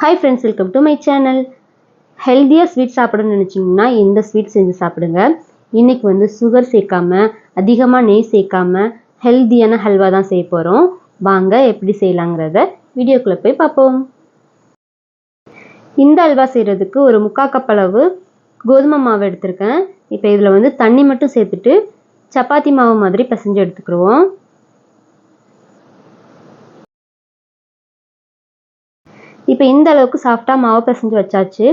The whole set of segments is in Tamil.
Hi friends welcome to my channel ஹெல்த்தியாக ஸ்வீட் சாப்பிடணும்னு நினச்சிங்கன்னா இந்த ஸ்வீட் செஞ்சு சாப்பிடுங்க. இன்றைக்கி வந்து சுகர் சேர்க்காம அதிகமாக நெய் சேர்க்காம ஹெல்த்தியான ஹல்வா தான் செய்ய போகிறோம் வாங்க எப்படி செய்யலாங்கிறத வீடியோக்குள்ளே போய் பார்ப்போம். இந்த அல்வா செய்கிறதுக்கு ஒரு முக்கால் கப் அளவு கோதுமை மாவு எடுத்திருக்கேன். இப்போ இதில் வந்து தண்ணி மட்டும் சேர்த்துட்டு சப்பாத்தி மாவு மாதிரி பிசைஞ்சு எடுத்துக்கிடுவோம். இப்போ இந்த அளவுக்கு சாஃப்டாக மாவு பிசைஞ்சு வச்சாச்சு.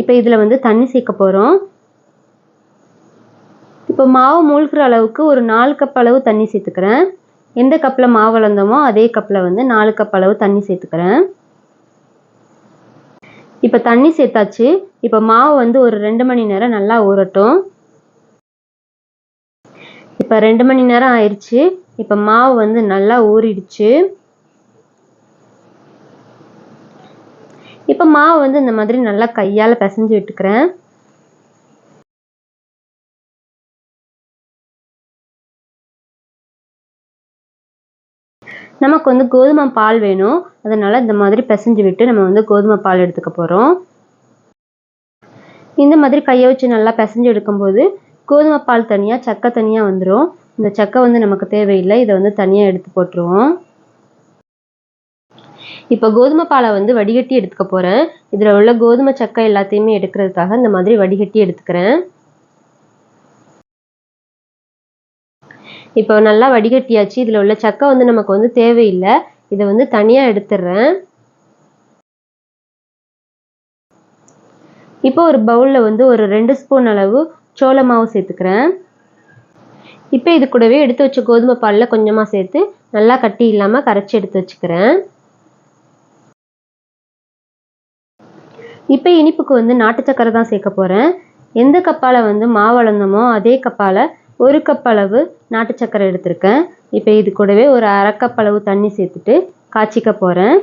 இப்போ இதில் வந்து தண்ணி சேர்க்க போகிறோம் இப்போ மாவு மூழ்கிற அளவுக்கு ஒரு நாலு கப் அளவு தண்ணி சேர்த்துக்கிறேன். எந்த கப்பில் மாவு வளர்ந்தோமோ அதே கப்பில் வந்து நாலு கப் அளவு தண்ணி சேர்த்துக்கிறேன். இப்போ தண்ணி சேர்த்தாச்சு. இப்போ மாவு வந்து ஒரு ரெண்டு மணி நேரம் நல்லா ஊறட்டும். இப்போ ரெண்டு மணி நேரம் ஆயிடுச்சு இப்போ மாவு வந்து நல்லா ஊறிடுச்சு. இப்போ மாவு வந்து இந்த மாதிரி நல்லா கையால் பிசைஞ்சு விட்டுக்கிறேன். நமக்கு வந்து கோதுமை பால் வேணும். அதனால் இந்த மாதிரி பிசைஞ்சு விட்டு நம்ம வந்து கோதுமை பால் எடுத்துக்க போகிறோம் இந்த மாதிரி கையை வச்சு நல்லா பிசைஞ்சு எடுக்கும்போது கோதுமை பால் தனியாக சக்கை தனியாக வந்துடும் இந்த சக்கை வந்து நமக்கு தேவையில்லை. இதை வந்து தனியாக எடுத்து போட்டுருவோம். இப்போ கோதுமை பாலை வந்து வடிகட்டி எடுத்துக்க போகிறேன் இதில் உள்ள கோதுமை சக்கை எல்லாத்தையுமே எடுக்கிறதுக்காக இந்த மாதிரி வடிகட்டி எடுத்துக்கிறேன். இப்போ நல்லா வடிகட்டியாச்சு. இதில் உள்ள சக்கை வந்து நமக்கு வந்து தேவையில்லை. இதை வந்து தனியாக எடுத்துடுறேன் இப்போ ஒரு பவுலில் வந்து ஒரு ரெண்டு ஸ்பூன் அளவு சோள மாவு சேர்த்துக்கிறேன். இப்போ இது கூடவே எடுத்து வச்ச கோதுமை பாலில் கொஞ்சமாக சேர்த்து நல்லா கட்டி இல்லாமல் கரைச்சி எடுத்து வச்சுக்கிறேன். இப்போ இனிப்புக்கு வந்து நாட்டு சக்கரை தான் சேர்க்க போகிறேன் எந்த கப்பால் வந்து மாவு அளந்தோமோ அதே கப்பால் ஒரு கப் அளவு நாட்டு சக்கரை எடுத்திருக்கேன். இப்போ இது கூடவே ஒரு அரை கப் அளவு தண்ணி சேர்த்துட்டு காய்ச்சிக்க போகிறேன்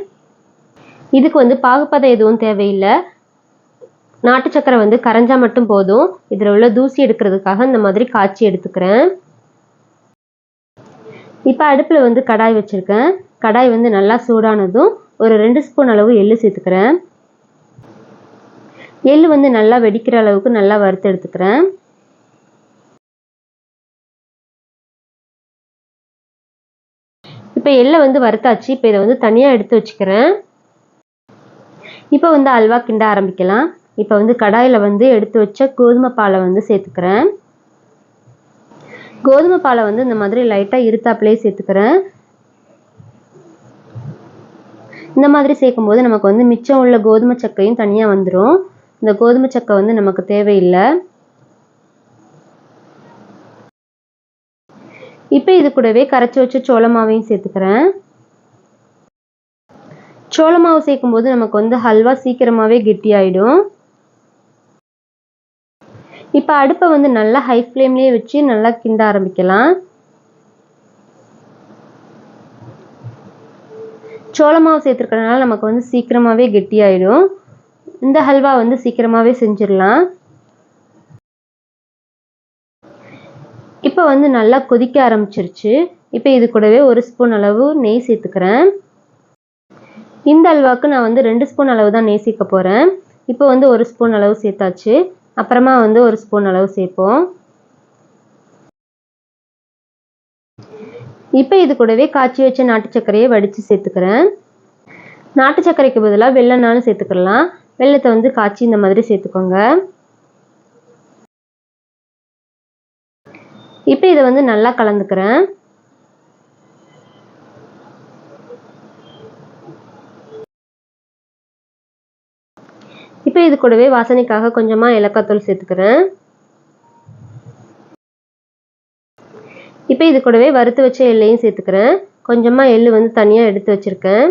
இதுக்கு வந்து பாகுப்பதம் எதுவும் தேவையில்லை. நாட்டு சக்கரை வந்து கரைஞ்சா மட்டும் போதும். இதில் உள்ள தூசி எடுக்கிறதுக்காக இந்த மாதிரி காய்ச்சி எடுத்துக்கிறேன். இப்போ அடுப்பில் வந்து கடாய் வச்சுருக்கேன். கடாய் வந்து நல்லா சூடானதும் ஒரு ரெண்டு ஸ்பூன் அளவு எள்ளு சேர்த்துக்கிறேன். எள் வந்து நல்லா வெடிக்கிற அளவுக்கு நல்லா வறுத்து எடுத்துக்கிறேன். இப்போ எள்ளை வந்து வறுத்தாச்சு. இப்போ இதை வந்து தனியாக எடுத்து வச்சுக்கிறேன். இப்போ வந்து அல்வா கிண்ட ஆரம்பிக்கலாம். இப்போ வந்து கடாயில் வந்து எடுத்து வச்ச கோதுமை பாலை வந்து சேர்த்துக்கிறேன். கோதுமை பாலை வந்து இந்த மாதிரி லைட்டாக இருத்தாப்புலேயே சேர்த்துக்கிறேன். இந்த மாதிரி சேர்க்கும்போது நமக்கு வந்து மிச்சம் உள்ள கோதுமை சக்கையும் தனியாக வந்துடும் இந்த கோதுமை சக்கை வந்து நமக்கு தேவையில்லை. இப்போ இது கூடவே கரைச்சி வச்ச சோள மாவையும் சேர்த்துக்கிறேன். சோள மாவு சேர்க்கும்போது நமக்கு வந்து ஹல்வா சீக்கிரமாகவே கெட்டியாயிடும். இப்போ அடுப்பை வந்து நல்லா ஹை ஃப்ளேம்லேயே வச்சு நல்லா கிண்ட ஆரம்பிக்கலாம். சோள மாவு சேர்த்துருக்கறனால நமக்கு வந்து சீக்கிரமாகவே கெட்டியாயிடும். இந்த ஹல்வா வந்து சீக்கிரமாகவே செஞ்சிடலாம். இப்போ வந்து நல்லா கொதிக்க ஆரம்பிச்சிருச்சு. இப்போ இது கூடவே ஒரு ஸ்பூன் அளவு நெய் சேர்த்துக்கிறேன். இந்த அல்வாவுக்கு நான் வந்து ரெண்டு ஸ்பூன் அளவு தான் நெய் சேர்க்க போகிறேன் இப்போ வந்து ஒரு ஸ்பூன் அளவு சேர்த்தாச்சு. அப்புறமா வந்து ஒரு ஸ்பூன் அளவு சேர்ப்போம். இப்போ இது கூடவே காய்ச்சி வச்ச நாட்டு சர்க்கரையை வடித்து சேர்த்துக்கிறேன். நாட்டு சர்க்கரைக்கு பதிலாக வெள்ளனாலும் சேர்த்துக்கலாம். வெள்ளத்தை வந்து காய்ச்சி இந்த மாதிரி சேர்த்துக்கோங்க. இப்போ இதை வந்து நல்லா கலந்துக்கிறேன். இப்போ இது கூடவே வாசனைக்காக கொஞ்சமாக ஏலக்காய்த்தூள் சேர்த்துக்கிறேன். இப்போ இது கூடவே வறுத்து வச்ச எள்ளையும் சேர்த்துக்கிறேன். கொஞ்சமாக எள்ளு வந்து தனியாக எடுத்து வச்சுருக்கேன்.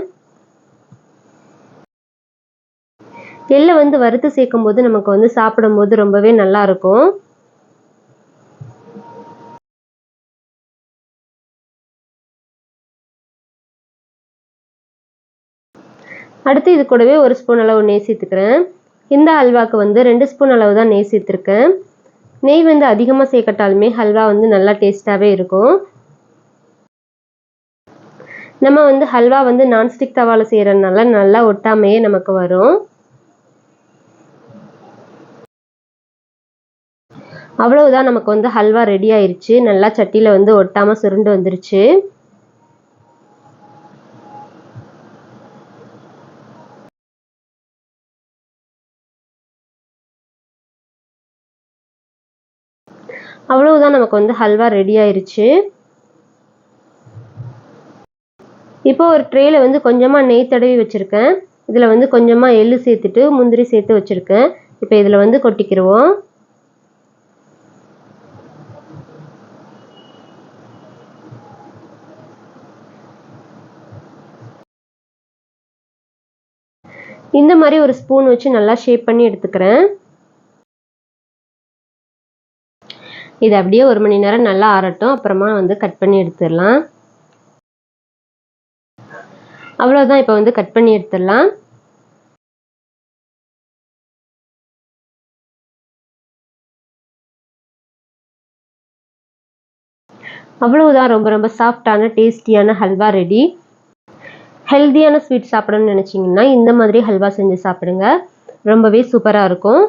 எள்ளை வந்து வறுத்து சேர்க்கும் போது நமக்கு வந்து சாப்பிடும்போது ரொம்பவே நல்லா இருக்கும் அடுத்து இது கூடவே ஒரு ஸ்பூன் அளவு நெய் சேர்த்துக்கிறேன். இந்த அல்வாவுக்கு வந்து ரெண்டு ஸ்பூன் அளவு தான் நெய் சேர்த்துருக்கேன். நெய் வந்து அதிகமாக சேர்க்கட்டாலுமே ஹல்வா வந்து நல்லா டேஸ்ட்டாகவே இருக்கும். நம்ம வந்து ஹல்வா வந்து நான்ஸ்டிக் தவாவில் செய்கிறதுனால நல்லா ஒட்டாமையே நமக்கு வரும். அவ்வளவுதான் நமக்கு வந்து ஹல்வா ரெடி ஆயிருச்சு. நல்லா சட்டியில் வந்து ஒட்டாமல் சுருண்டு வந்துருச்சு. அவ்வளவுதான் நமக்கு வந்து ஹல்வா ரெடி ஆயிருச்சு. இப்போ ஒரு ட்ரேயில் வந்து கொஞ்சமாக நெய் தடவி வச்சுருக்கேன். இதில் வந்து கொஞ்சமாக எள்ளு சேர்த்துட்டு முந்திரி சேர்த்து வச்சுருக்கேன். இப்போ இதில் வந்து கொட்டிக்கிடுவோம் இந்த மாதிரி ஒரு ஸ்பூன் வச்சு நல்லா ஷேப் பண்ணி எடுத்துக்கிறேன். இது அப்படியே ஒரு மணி நேரம் நல்லா ஆறட்டும். அப்புறமா வந்து கட் பண்ணி எடுத்துடலாம். அவ்வளோதான் இப்போ வந்து கட் பண்ணி எடுத்துடலாம். அவ்வளவுதான் ரொம்ப ரொம்ப சாஃப்டான டேஸ்டியான ஹல்வா ரெடி ஹெல்த்தியான ஸ்வீட் சாப்பிடணும்னு நினச்சிங்கன்னா இந்த மாதிரி ஹல்வா செஞ்சு சாப்பிடுங்க. ரொம்பவே சூப்பராக இருக்கும்.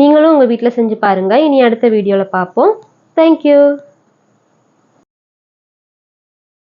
நீங்களும் உங்கள் வீட்டில் செஞ்சு பாருங்கள் இனி அடுத்த வீடியோவில் பார்ப்போம் தேங்க்யூ